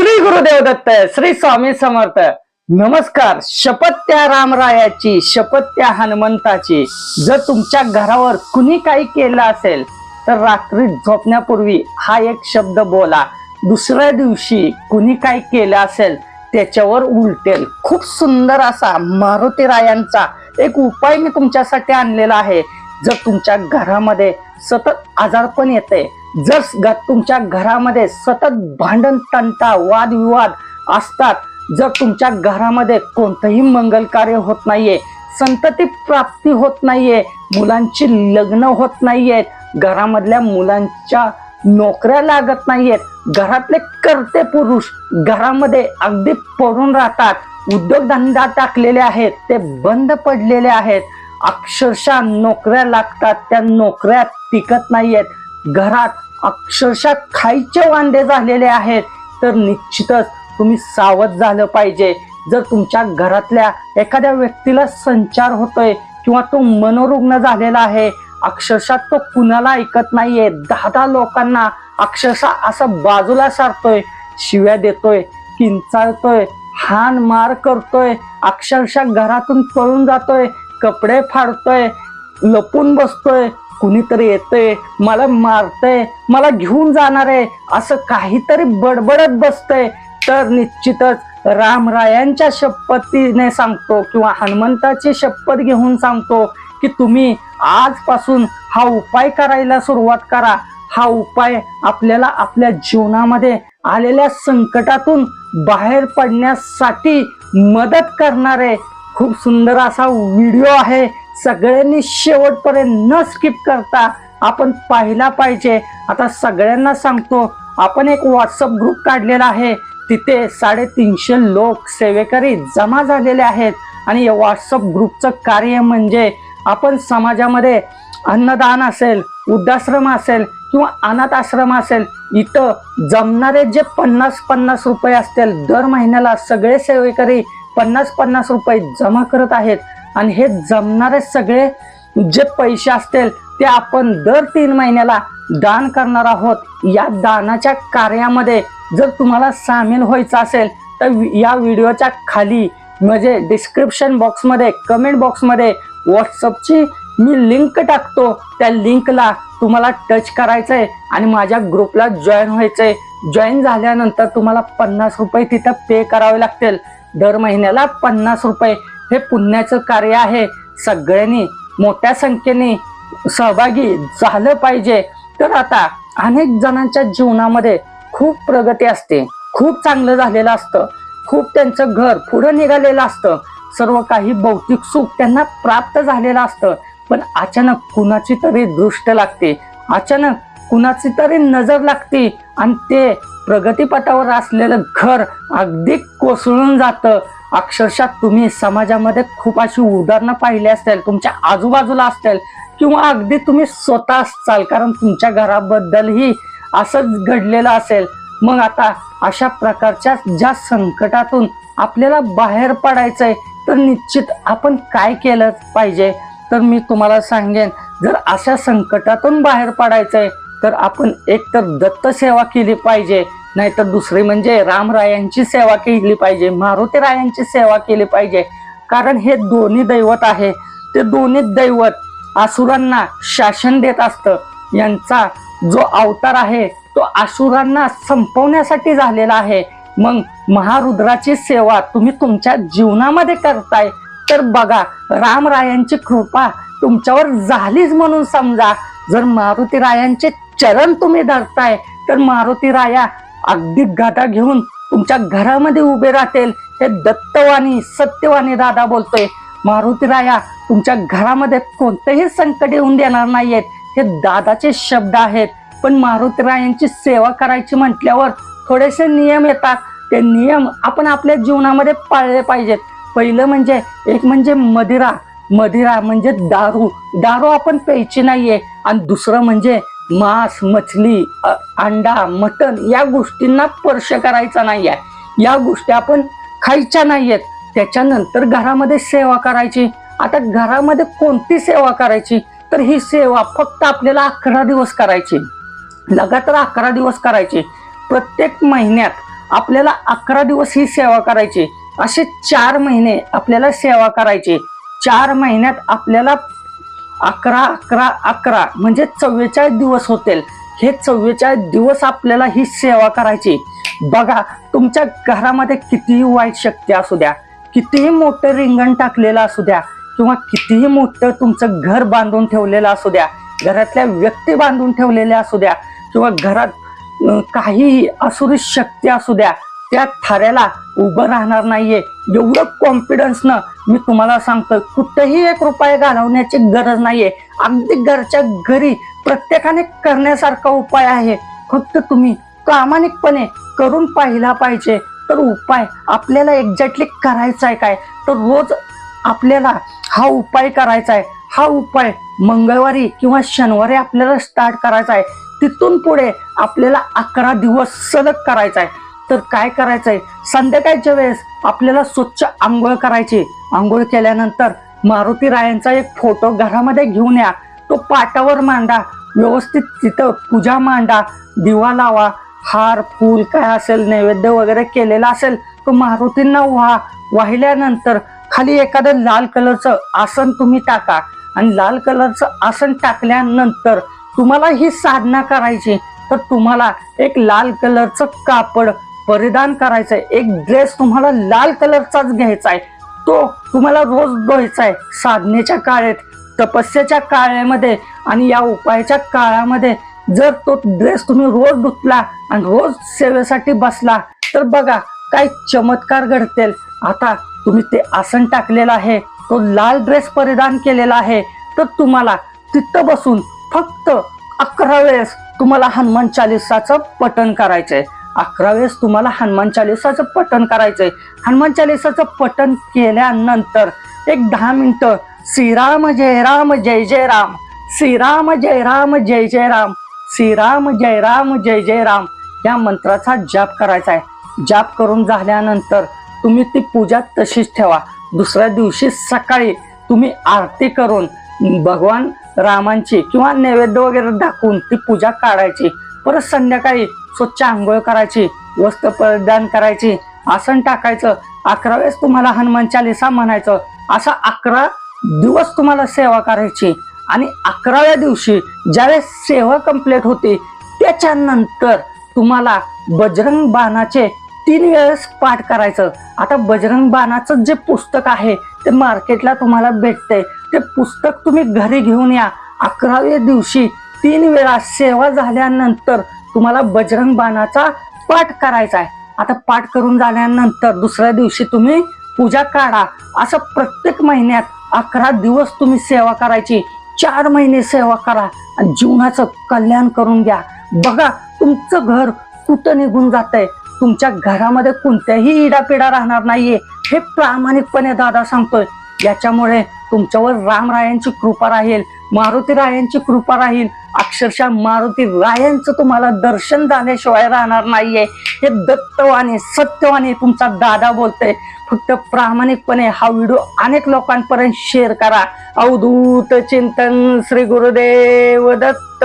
श्री गुरुदेव दत्त श्री स्वामी समर्थ. नमस्कार. शपथ त्या रामरायाची शपथ त्या हनुमंताची. जर तुमच्या घरावर कुणी काही केलं असेल तर रात्री झोपण्यापूर्वी हा एक शब्द बोला. दुसऱ्या दिवशी कुणी काय केलं असेल त्याच्यावर उलटेल. खूप सुंदर असा मारुती रायांचा एक उपाय मी तुमच्यासाठी आणलेला आहे. जर तुमच्या घरामध्ये सतत आजारपण येते जर तुमच्या घरामध्ये सतत भांडण तंटा वादविवाद असतात जर तुमच्या घरामध्ये कोणतंही मंगल कार्य होत नाहीये संतती प्राप्ती होत नाहीये मुलांची लग्न होत नाहीयेत घरामधल्या मुलांच्या नोकऱ्या लागत नाहीयेत घरातले करते पुरुष घरामध्ये अगदी पडून राहतात उद्योगधंदा टाकलेले आहेत ते बंद पडलेले आहेत अक्षरशः नोकऱ्या लागतात त्या नोकऱ्या टिकत नाहीयेत. घरात अक्षरशः खायचे वांदे झालेले आहेत तर निश्चितच तुम्ही सावध झालं पाहिजे. जर तुमच्या घरातल्या एखाद्या व्यक्तीला संचार होतोय किंवा तो मनोरुग्ण झालेला आहे अक्षरशः तो कुणाला ऐकत नाहीये. दहा दहा लोकांना अक्षरशः असं बाजूला सारतोय शिव्या देतोय किंचाळतोय हान मार करतोय अक्षरशः घरातून पळून जातोय कपडे फाडतोय लपून बसतोय कुणीतरी येतंय मला मारतंय मला घेऊन जाणार आहे असं काहीतरी बडबडत बसतंय. तर निश्चितच रामरायांच्या शपथीने सांगतो किंवा हनुमंताची शपथ घेऊन सांगतो की तुम्ही आजपासून हा उपाय करायला सुरुवात करा. हा उपाय आपल्याला आपल्या जीवनामध्ये आलेल्या संकटातून बाहेर पडण्यासाठी मदत करणारे. खूप सुंदर असा व्हिडिओ आहे. सगळ्यांनी शेवटपर्यंत न स्किप करता आपण पाहिला पाहिजे. आता सगळ्यांना सांगतो आपण एक व्हॉट्सअप ग्रुप काढलेला आहे. तिथे साडेतीनशे लोक सेवेकरी जमा झालेले आहेत. आणि या व्हॉट्सअप ग्रुपचं कार्य म्हणजे आपण समाजामध्ये अन्नदान असेल वृद्धाश्रम असेल किंवा अनाथ आश्रम असेल इथं जमणारे जे पन्नास पन्नास रुपये असतील दर महिन्याला सगळे सेवेकरी पन्नास पन्नास रुपये जमा करत आहेत. आणि हे जमणारे सगळे जे पैसे असतील ते आपण दर तीन महिन्याला दान करणार आहोत. या दानाच्या कार्यामध्ये जर तुम्हाला सामील व्हायचं असेल तर या व्हिडिओच्या खाली म्हणजे डिस्क्रिप्शन बॉक्समध्ये कमेंट बॉक्समध्ये व्हॉट्सअपची मी लिंक टाकतो. त्या लिंकला तुम्हाला टच करायचं आहे आणि माझ्या ग्रुपला जॉईन व्हायचं आहे जॉईन झाल्यानंतर तुम्हाला पन्नास रुपये तिथं पे करावे लागतील. दर महिन्याला पन्नास रुपये. हे पुण्याचं कार्य आहे. सगळ्यांनी मोठ्या संख्येने सहभागी झालं पाहिजे. तर आता अनेक जणांच्या जीवनामध्ये खूप प्रगती असते. खूप चांगलं झालेलं असतं. खूप त्यांचं घर पुढं निघालेलं असतं. सर्व काही भौतिक सुख त्यांना प्राप्त झालेलं असतं. पण अचानक कुणाची तरी दृष्ट लागते. अचानक कुणाची तरी नजर लागते. आणि ते प्रगतीपथावर असलेलं घर अगदी कोसळून जातं. अक्षरशः तुम्ही समाजामध्ये खूप अशी उदाहरणं पाहिली असतील तुमच्या आजूबाजूला असतील किंवा अगदी तुम्ही स्वतः असाल कारण तुमच्या घराबद्दलही असंच घडलेलं असेल. मग आता अशा प्रकारच्या ज्या संकटातून आपल्याला बाहेर पडायचंय तर निश्चित आपण काय केलं पाहिजे? तर मी तुम्हाला सांगेन जर अशा संकटातून बाहेर पडायचंय तर आपण एकतर दत्तसेवा केली पाहिजे नाहीतर दुसरी म्हणजे रामरायांची सेवा केली पाहिजे मारुती रायांची सेवा केली पाहिजे. कारण हे दोन्ही दैवत आहे. ते दोन्ही दैवत असुरांना शासन देत असतं. यांचा जो अवतार आहे तो असुरांना संपवण्यासाठी झालेला आहे. मग महारुद्राची सेवा तुम्ही तुमच्या जीवनामध्ये करताय तर बघा रामरायांची कृपा तुमच्यावर झालीच म्हणून समजा. जर मारुती रायांचे चरण तुम्ही धरताय तर मारुती राया अगदी गादा घेऊन तुमच्या घरामध्ये उभे राहतील हे दत्तवाणी सत्यवाणी दादा बोलतोय. मारुती राया तुमच्या घरामध्ये कोणतेही संकट येऊन देणार नाहीयेत. हे दादाचे शब्द आहेत. पण मारुती रायांची सेवा करायची म्हटल्यावर थोडेसे नियम येतात. ते नियम आपण आपल्या जीवनामध्ये पाळले पाहिजेत. पहिलं म्हणजे एक म्हणजे मदिरा. मदिरा म्हणजे दारू. दारू आपण प्यायची नाहीये. आणि दुसरं म्हणजे मांस मछली अंडा मटण या गोष्टींना स्पर्श करायचा नाहीये. या गोष्टी आपण खायच्या नाहीयेत. त्याच्यानंतर घरामध्ये सेवा करायची. आता घरामध्ये कोणती सेवा करायची? तर ही सेवा फक्त आपल्याला अकरा दिवस करायची. लगातार अकरा दिवस करायची. प्रत्येक महिन्यात आपल्याला अकरा दिवस ही सेवा करायची. असे चार महिने आपल्याला सेवा करायची. चार महिन्यात आपल्याला अकरा अकरा अकरा. म्हणजे चव्वेचाळीस दिवस होतील. हे चव्वेचाळीस दिवस आपल्याला ही सेवा करायची. बघा तुमच्या घरामध्ये कितीही वाईट शक्ती असू द्या कितीही मोठं रिंगण टाकलेलं असू द्या किंवा कितीही मोठं तुमचं घर बांधून ठेवलेलं असू द्या घरातल्या व्यक्ती बांधून ठेवलेल्या असू द्या किंवा घरात काहीही असुरी शक्ती असू द्या त्या थाऱ्याला उभं राहणार नाहीये. एवढं कॉन्फिडन्सनं मी तुम्हाला सांगतो कुठेही एक रुपये घालवण्याची गरज नाहीये. अगदी घरच्या घरी प्रत्येकाने करण्यासारखा उपाय आहे. फक्त तुम्ही प्रामाणिकपणे करून पाहिला पाहिजे. तर उपाय आपल्याला एक्झॅक्टली करायचा आहे काय? तर रोज आपल्याला हा उपाय करायचा आहे हा उपाय मंगळवारी किंवा शनिवारी आपल्याला स्टार्ट करायचा आहे तिथून पुढे आपल्याला अकरा दिवस सलग करायचा आहे तर काय करायचंय? संध्याकाळच्या वेळेस आपल्याला स्वच्छ आंघोळ करायची. आंघोळ केल्यानंतर मारुती रायांचा एक फोटो घरामध्ये घेऊन या. तो पाटावर मांडा. व्यवस्थित तिथं पूजा मांडा. दिवा लावा. हार फूल काय असेल नैवेद्य वगैरे केलेला असेल तो मारुतींना व्हा वाहिल्यानंतर खाली एखादं लाल कलरचं आसन तुम्ही टाका. आणि लाल कलरचं आसन टाकल्यानंतर तुम्हाला ही साधना करायची. तर तुम्हाला एक लाल कलरचं कापड परिधान करायचं एक ड्रेस तुम्हाला लाल कलरचाच घ्यायचा आहे तो तुम्हाला रोज धुवायचा आहे साधनेच्या काळेत तपस्याच्या काळामध्ये आणि या उपायाच्या काळामध्ये जर तो ड्रेस तुम्ही रोज धुतला आणि रोज सेवेसाठी बसला तर बघा काय चमत्कार घडतील. आता तुम्ही ते आसन टाकलेलं आहे तो लाल ड्रेस परिधान केलेला आहे तर तुम्हाला तिथं बसून फक्त अकरा वेळेस तुम्हाला हनुमान चालिसाचं पठण करायचंय. अकरा वेळेस तुम्हाला हनुमान चालिसाचं पठण करायचंय. हनुमान चालिसाचं पठण केल्यानंतर एक दहा मिनटं श्रीराम जय राम जय जय राम. श्रीराम जय राम जय जय राम. श्रीराम जय राम जय जय राम. या मंत्राचा जाप करायचा आहे. जाप करून झाल्यानंतर तुम्ही ती पूजा तशीच ठेवा. दुसऱ्या दिवशी सकाळी तुम्ही आरती करून भगवान रामांची किंवा नैवेद्य वगैरे दाखवून ती पूजा काढायची. परत संध्याकाळी स्वच्छ आंघोळ करायची वस्त्र परिधान करायची आसन टाकायचं अकरा वेळेस तुम्हाला हनुमान चालिसा म्हणायचं असा अकरा दिवस तुम्हाला सेवा करायची. आणि अकराव्या दिवशी ज्यावेळेस सेवा कंप्लीट होते त्याच्यानंतर तुम्हाला बजरंग बाणाचे तीन वेळेस पाठ करायचं. आता बजरंग बाणाचं जे पुस्तक आहे ते मार्केटला तुम्हाला भेटतंय. ते पुस्तक तुम्ही घरी घेऊन या. अकराव्या दिवशी तीन वेळा सेवा झाल्यानंतर तुम्हाला बजरंग बाणाचा पाठ करायचा आहे. आता पाठ करून झाल्यानंतर दुसऱ्या दिवशी तुम्ही पूजा काढा. असं प्रत्येक महिन्यात अकरा दिवस तुम्ही सेवा करायची. चार महिने सेवा करा आणि जीवनाचं कल्याण करून घ्या. बघा तुमचं घर कुठं निघून जातंय? तुमच्या घरामध्ये कोणत्याही इडापिडा राहणार नाहीये. हे प्रामाणिकपणे दादा सांगतोय. याच्यामुळे तुमच्यावर रामरायांची कृपा राहील मारुती रायांची कृपा राहील अक्षरशः मारुती रायांचं तुम्हाला दर्शन झाल्याशिवाय राहणार नाहीये. हे दत्तवाणी सत्यवाणी तुमचा दादा बोलतोय. फक्त प्रामाणिकपणे हा व्हिडिओ अनेक लोकांपर्यंत शेअर करा. अवधूत चिंतन श्री गुरुदेव दत्त.